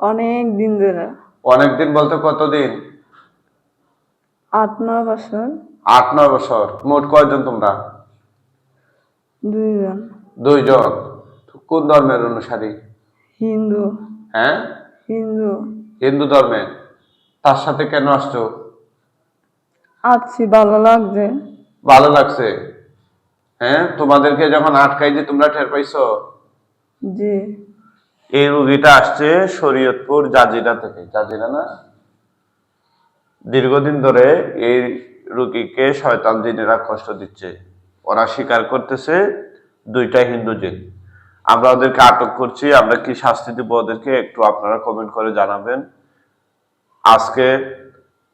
অনেক দিন ধরে। অনেকদিন বলতে কতদিন? আট নয় বছর। আট নয় বছর। মোট কয়জন তোমরা? দুইজন। দুইজন। কোন ধর্মের অনুসারী? হিন্দু। হ্যাঁ? হিন্দু। হিন্দু ধর্মের তার সাথে কেন আসছো? আছি ভালো লাগছে। ভালো লাগছে? হ্যাঁ? তোমাদেরকে যখন আটকাই যে তোমরা টের পাইছো? জি। এই রুগীটা আসছে শরীয়তপুর জাজিরা থেকে। জাজিরা না? দীর্ঘদিন ধরে এই রুগীকে শয়তান জিনেরা কষ্ট দিচ্ছে। ওরা স্বীকার করতেছে দুইটা হিন্দু জিন। আমরা ওদেরকে আটক করছি, আমরা কি শাস্তি দিব ওদেরকে একটু আপনারা কমেন্ট করে জানাবেন। আজকে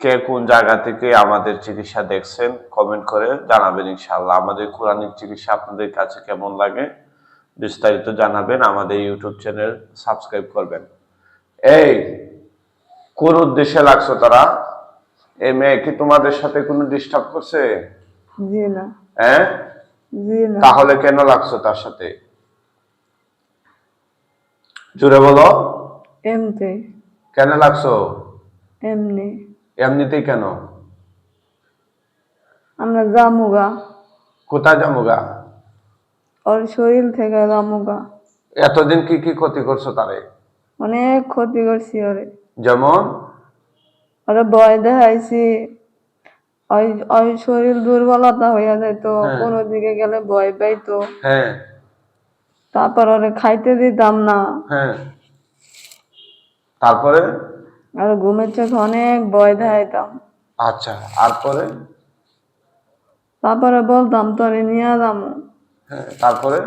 কে কোন জায়গা থেকে আমাদের চিকিৎসা দেখছেন কমেন্ট করে জানাবেন ইনশাল্লাহ আমাদের কোরআনিক চিকিৎসা আপনাদের কাছে কেমন লাগে? বিস্তারিত জানাবেন আমাদের ইউটিউব চ্যানেল সাবস্ক্রাইব করবেন। এই কোন উদ্দেশ্যে লাগছো তারা? এই মেয়ে কি তোমাদের সাথে কোনো ডিস্টার্ব করছে? জি না। হ্যাঁ? জি না। তাহলে কেন লাগছো তার সাথে? জুড়ে বলো। এমতে কেন লাগছো? এমনি। এমনিতেই কেন? আমরা জামুগা কোথায় যামুগা? ওর শরীর থেকে জামুগা। এতদিন কি কি ক্ষতি করছ তারে? অনেক ক্ষতি করছি ওরে। যেমন? ওরে ভয় দেখাইছি। ওই ওই শরীর দুর্বলতা হইয়া যাইতো হ্যাঁ। কোনো দিকে গেলে ভয় পাইতো। হ্যাঁ। তারপর ওরে খাইতে দিতাম না। হ্যাঁ। তারপরে? আর ঘুমের চোখে অনেক ভয় দেখাইতাম। আচ্ছা আর পরে? তারপরে বলতাম তোরে নিয়ে যাব। হ্যাঁ তারপরে?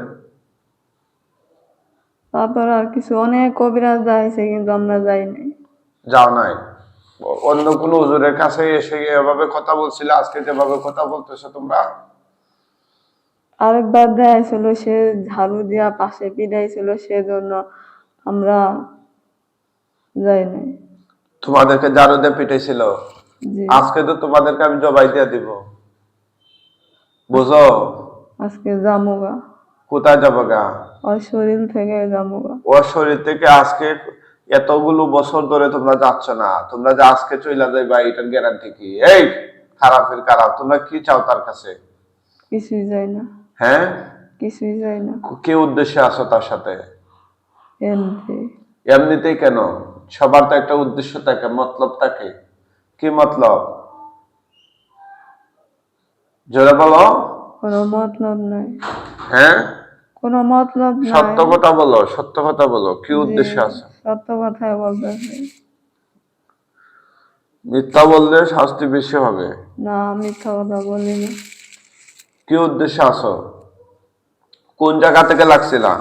তারপর আর কিছু অনেক কবিরাজ কিন্তু আমরা যাইনি যাও নাই? অন্য কোনো হুজুরের কাছে এসে এভাবে কথা বলছিলে আজকে যেভাবে কথা বলতেছো তোমরা? আরেকবার সে ঝাড়ু দিয়া পাশে পিড়াইছিল সেজন্য আমরা যাইনি তোমাদেরকে জারু দিয়ে পিটাইছিল? আজকে তো তোমাদেরকে আমি জবাই দিয়ে দিব। বুঝো? আজকে জামুগা কোথায় যাব গা ওর শরীর থেকে জামুগা ওর শরীর থেকে আজকে এতগুলো বছর ধরে তোমরা যাচ্ছ না। তোমরা যে আজকে চইলা যাইবা এটার গ্যারান্টি কি? এই খারাপের খারাপ। তোমরা কি চাও তার কাছে? কিছুই যাই না। হ্যাঁ? কিছুই যাই না। কি উদ্দেশ্যে আছো তার সাথে? এমনি এমনিতেই কেন? সবার তো একটা উদ্দেশ্য থাকে মতলব থাকে। কি মতলব? জোরে বলো। কোনো মতলব নাই। হ্যাঁ? কোনো মতলব নাই। সত্য কথা বলো সত্য কথা বলো কি উদ্দেশ্য আছে? সত্য কথাই বলতেছে। মিথ্যা বললে শাস্তি বেশি হবে। না মিথ্যা কথা বলি না কি উদ্দেশ্যে আছো? কোন জায়গা থেকে লাগছিলা?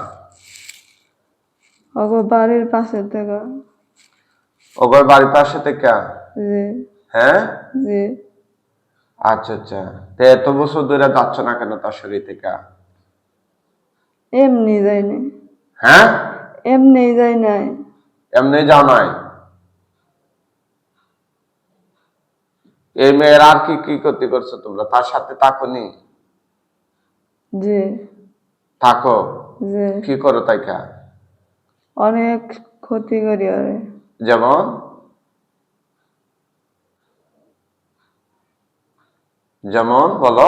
ওগো বাড়ির পাশে থেকে। ওগর বাড়ির পাশে থেকে? হ্যাঁ? জি আচ্ছা আচ্ছা। তো এত বছর ধরে যাচ্ছ না কেন তার শরীর থেকে? এমনি যাইনি হ্যাঁ? এমনি যাই নাই। এমনি যাও নাই? এই মেয়ের আর কি কি ক্ষতি করছ তোমরা? তার সাথে থাকো নি? জি। থাকো? জি। কি করো তাই কা অনেক ক্ষতি করি ওরে যেমন? যেমন বলো।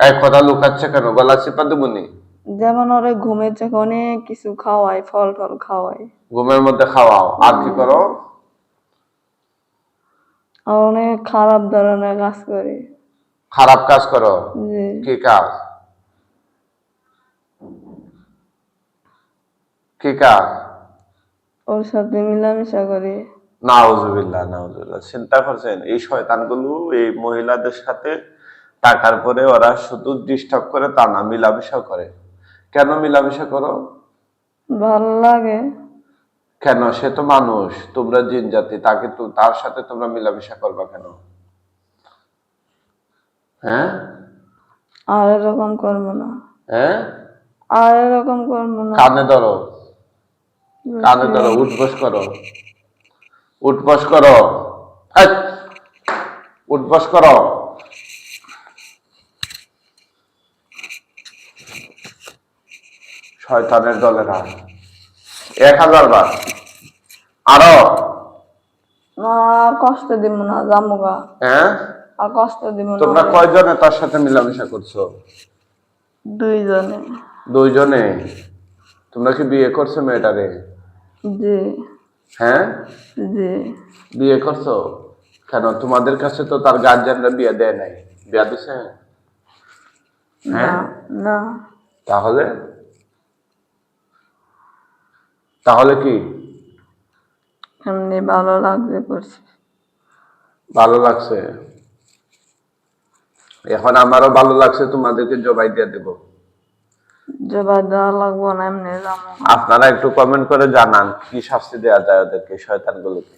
এক কথা লুকাচ্ছে কেন? গলা চিপা দেবনি যেমন ওরে ঘুমের চোখে অনেক কিছু খাওয়াই ফল টল খাওয়াই ঘুমের মধ্যে খাওয়াও। আর কি করো? আর অনেক খারাপ ধরনের কাজ করি। খারাপ কাজ করো? কি কাজ? কি কাজ? ওর সাথে মিলামেশা করি। নাউজুবিল্লাহ নাউজুবিল্লাহ। চিন্তা করছেন এই শয়তানগুলো এই মহিলাদের সাথে টাকার পরে ওরা শুধু ডিস্টার্ব করে তা না মিলামেশা করে। কেন মিলামেশা করো? ভালো লাগে। কেন? সে তো মানুষ তোমরা জিন জাতি তাকে তো তার সাথে তোমরা মিলামেশা করবা কেন? হ্যাঁ? আর এরকম করব না। হ্যাঁ? আর এরকম করব না। কানে ধরো। কানে ধরো উঠবস করো। উঠবস করো! উঠবস করো। শয়তানের দলেরা এক হাজার বার। আরও। না কষ্ট দিব না জামুগা হ্যাঁ? আর কষ্ট দিব না। তোমরা কয়জনে তার সাথে মিলামিশা করছ? দুইজনে। দুইজনে? তোমরা কি বিয়ে করছ মেয়েটারে? জি। হ্যাঁ? বিয়ে করছ? কেন? তোমাদের কাছে তো তার গার্জিয়ানরা বিয়ে দেয় নাই। বিয়া দিছে? হ্যাঁ? না। তাহলে? তাহলে কি? এমনি ভালো লাগছে করছি। ভালো লাগছে। এখন আমারও ভালো লাগছে তোমাদেরকে জবাই দিয়ে দেব। জবাই দেওয়া লাগবো না এমনি জামুগা আপনারা একটু কমেন্ট করে জানান কি শাস্তি দেওয়া যায় ওদেরকে শয়তানগুলোকে?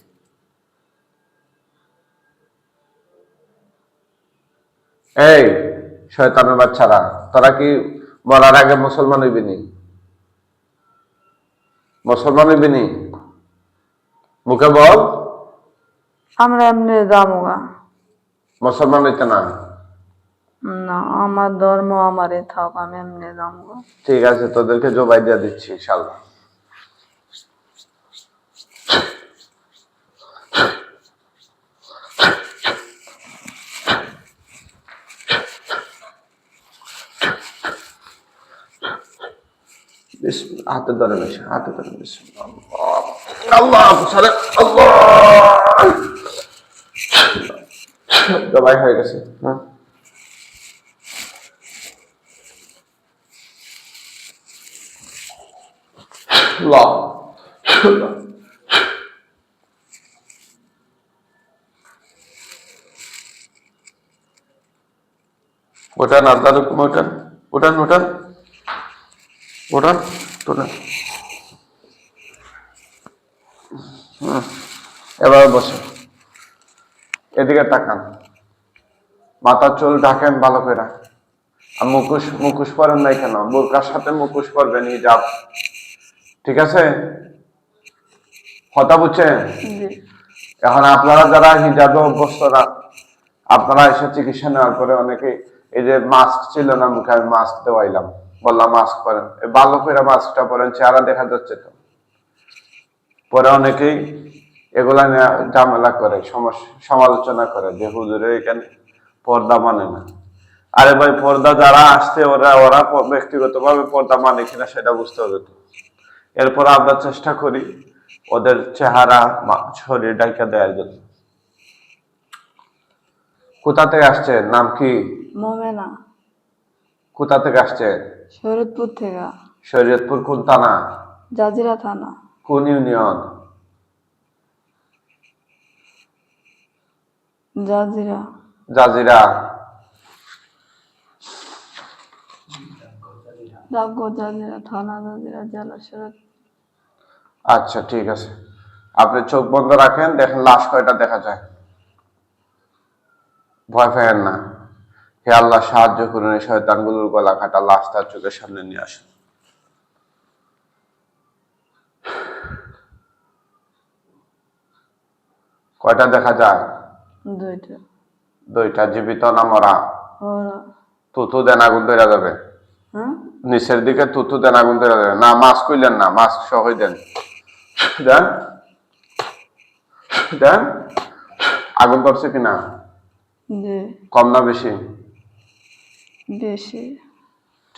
এই শয়তানের বাচ্চারা তোরা কি বলার আগে মুসলমান হইবি নি? মুসলমান হইবি নি? মুখে বল। আমরা এমনি জামুগা মুসলমান হইতে না। না, আমার ধর্ম আমারই থাক, আমি এমনি জামুগা ঠিক আছে, তোদেরকে জবাই দিয়ে দিচ্ছি ইনশাল্লাহ হাতে ধরে বেশি হাতে ধরে বেশি আল্লাহ আল্লাহ। জবাই হয়ে গেছে হ্যাঁ? ওটান আল্লাহ রকম ওটান ওটান ওটান ওটান ওটান হুম, এবার বসে এদিকে তাকান মাথার চুল ঢাকেন ভালো করে আর মুখোশ মুখোশ পরেন নাই কেন বোরকার সাথে মুখোশ পরবেন হিজাব ঠিক আছে? কথা বুঝছেন এখন আপনারা যারা হিজাবে অভ্যস্ত না আপনারা এসে চিকিৎসা নেওয়ার পরে অনেকে এই যে মাস্ক ছিল না মুখে আমি মাস্ক দেওয়াইলাম। বললাম মাস্ক পরেন। ভালো করে মাস্কটা পরেন চেহারা দেখা যাচ্ছে তো। পরে অনেকেই এগুলা নিয়ে ঝামেলা করে সমালোচনা করে যে হুজুরের এখানে পর্দা মানে না? আরে ভাই পর্দা যারা আসছে ওরা ওরা ব্যক্তিগতভাবে পর্দা মানে কিনা সেটা বুঝতে হবে তো। এরপর আমরা চেষ্টা করি ওদের চেহারা শরীর ডাইকা দেওয়ার জন্য। কোথা থেকে আসছে? নাম কি? মোমেনা। কোথা থেকে আসছে? শরীরপুর থেকে। শরীয়তপুর কোন থানা? জাজিরা থানা। কোন ইউনিয়ন? জাজিরা। জাজিরা। জাজিরা থানা জাজিরা জেলা শরৎ আচ্ছা ঠিক আছে। আপনি চোখ বন্ধ রাখেন দেখেন লাশ কয়টা দেখা যায়। ভয় পেয়েন না। হে আল্লাহ সাহায্য করুন এই শয়তানগুলোর গলা কাটা লাশ তার চোখের সামনে নিয়ে আসুন। কয়টা দেখা যায়? দুইটা। দুইটা জীবিত না মরা? তুতু দেন আগুন ধরে যাবে। হ্যাঁ? নিচের দিকে তুতু দেন আগুন ধরে যাবে। না মাস্ক কইলেন না মাস্ক সহই দেন। দেন দেন আগুন ধরছে কিনা? কম না বেশি? বেশি।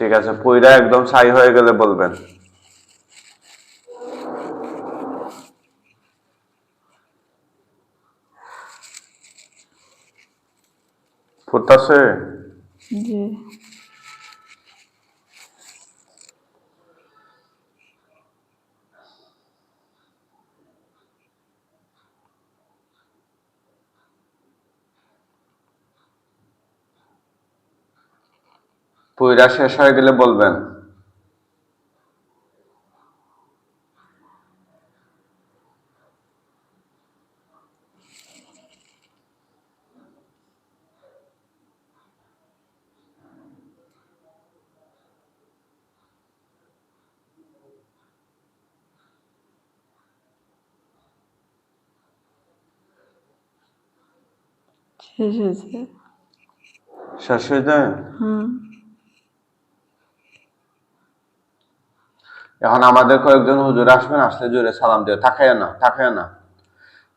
ঠিক আছে পইরা একদম ছাই হয়ে গেলে বলবেন। ফুটতাছে? জি পইরা শেষ হয়ে গেলে বলবেন। শেষ হয়েছে? শেষ হয়ে যায়? হুম। এখন আমাদের কয়েকজন হুজুর আসবেন আসলে জোরে সালাম দিয়ে তাকায় না তাকায় না।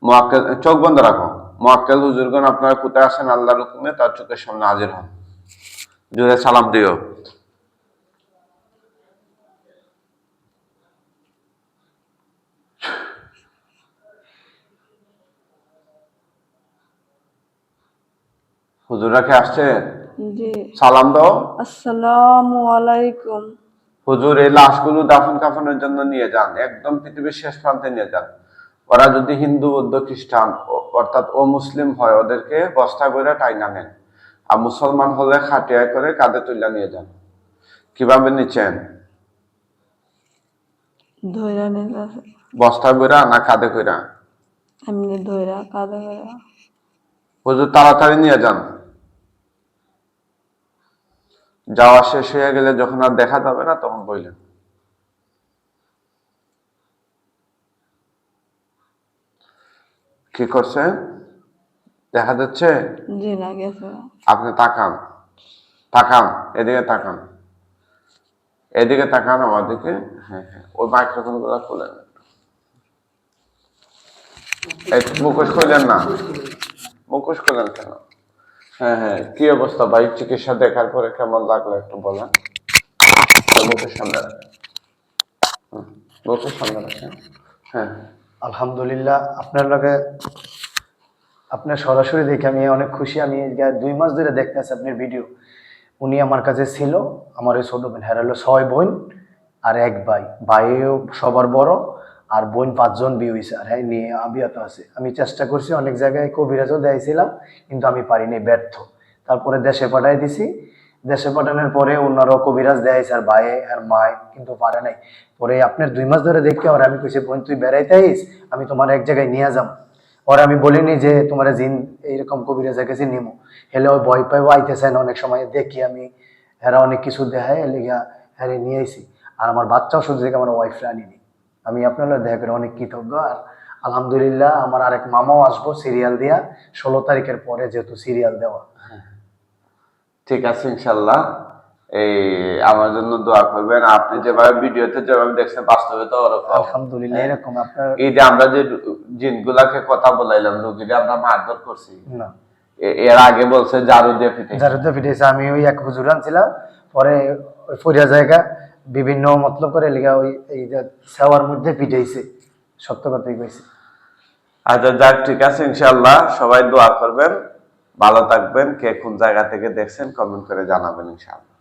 মোয়াক্কেল চোখ বন্ধ রাখো। মোয়াক্কেল হুজুরগণ আপনারা কোথায় আসেন আল্লাহর হুকুমে তার চোখের সামনে হাজির হন। জোরে সালাম দিও। হুজুররা কি আসছে? সালাম দাও। আসসালামু আলাইকুম। হুজুর এই লাশগুলো দাফন কাফনের জন্য নিয়ে যান একদম পৃথিবীর শেষ প্রান্তে নিয়ে যান। ওরা যদি হিন্দু বৌদ্ধ খ্রিস্টান অর্থাৎ ও মুসলিম হয় ওদেরকে বস্তা করে টাইনা নেন। আর মুসলমান হলে খাটিয়া করে কাঁধে তুলে নিয়ে যান। কীভাবে নিচ্ছেন? বস্তা করে না কাঁধে কইরা? এমনি কাঁধে হুজুর তাড়াতাড়ি নিয়ে যান। যাওয়া শেষ হয়ে গেলে যখন আর দেখা যাবে না তখন বললেন কি করছেন দেখা যাচ্ছে? আপনি তাকান। তাকান এদিকে তাকান। এদিকে তাকান আমার দিকে। হ্যাঁ হ্যাঁ ওই মাইক্রোফোনগুলো খুলেন মুখোশ খুলেন না। মুখোশ খুলেন কেন? হ্যাঁ হ্যাঁ কি অবস্থা? ভাই, চিকিৎসা দেখার পরে কেমন লাগল একটু বলেন? মুখের সামনে রাখেন। মুখের সামনে রাখেন। হ্যাঁ। আলহামদুলিল্লাহ, আপনার লগে, আপনার সরাসরি দেখে আমি অনেক খুশি। আমি দুই মাস ধরে দেখতেছি আপনার ভিডিও উনি আমার কাছে ছিল, আমার ওই ছোট বোন হ্যাঁ ছয় বোন আর এক ভাই। ভাইও সবার বড় আর বোন পাঁচজন বিয়ে হয়েছে আর হ্যাঁ নিয়ে আবিয়াত আছে। আমি চেষ্টা করছি, অনেক জায়গায় কবিরাজও দিয়েছিলাম কিন্তু আমি পারিনি ব্যর্থ। তারপরে দেশে পাঠাই দিছি। দেশে পাঠানোর পরে অন্যরাও কবিরাজ দেয়াইছে, আর ভাই আর মায় কিন্তু পারে নাই। পরে আপনার দুই মাস ধরে দেখতে আর আমি কইছি, বোন, তুই বেড়াইতে আইস, আমি তোমার এক জায়গায় নিয়ে যাম। ওর আমি বলিনি যে, তোমার জিন, এইরকম কবিরাজের কাছে নিমো। হেলে ওই ভয় পাইও, আইতেছে না, অনেক সময় দেখি আমি, এরা অনেক কিছু দেখায় লিগা হ্যাঁ নিয়ে আইছি। আর আমার বাচ্চাও শুধু দেখে আমার ওয়াইফরা আনিনি। আমি আপনার দেখা করে অনেক কৃতজ্ঞ। আর আলহামদুলিল্লাহ আমার আরেক মামাও আসব সিরিয়াল দিয়া ষোলো তারিখের পরে যেহেতু সিরিয়াল দেওয়া। ঠিক আছে ইনশাল্লাহ। এই আমার জন্য দোয়া করবেন। আপনি যেভাবে ভিডিওতে যেভাবে দেখছেন বাস্তবে তো ওরকম। আলহামদুলিল্লাহ এরকম আপনার এই যে আমরা যে জিনগুলাকে কথা বলাইলাম রুগীরা আমরা মারধর করছি। না। এর আগে বলছে জারু দিয়ে পিটে যারা ফিটেছে আমি ওই এক হুজুর আনছিলাম পরে ওই ফরিয়া জায়গা বিভিন্ন মতলব করে লিগা ওই, এই যে সেওয়ার মধ্যে পিটাইছে। সত্য কথাই কইছে। আচ্ছা যাক, ঠিক আছে ইনশাল্লাহ সবাই দোয়া করবেন, ভালো থাকবেন, কে কোন জায়গা থেকে দেখছেন কমেন্ট করে জানাবেন ইনশাল্লাহ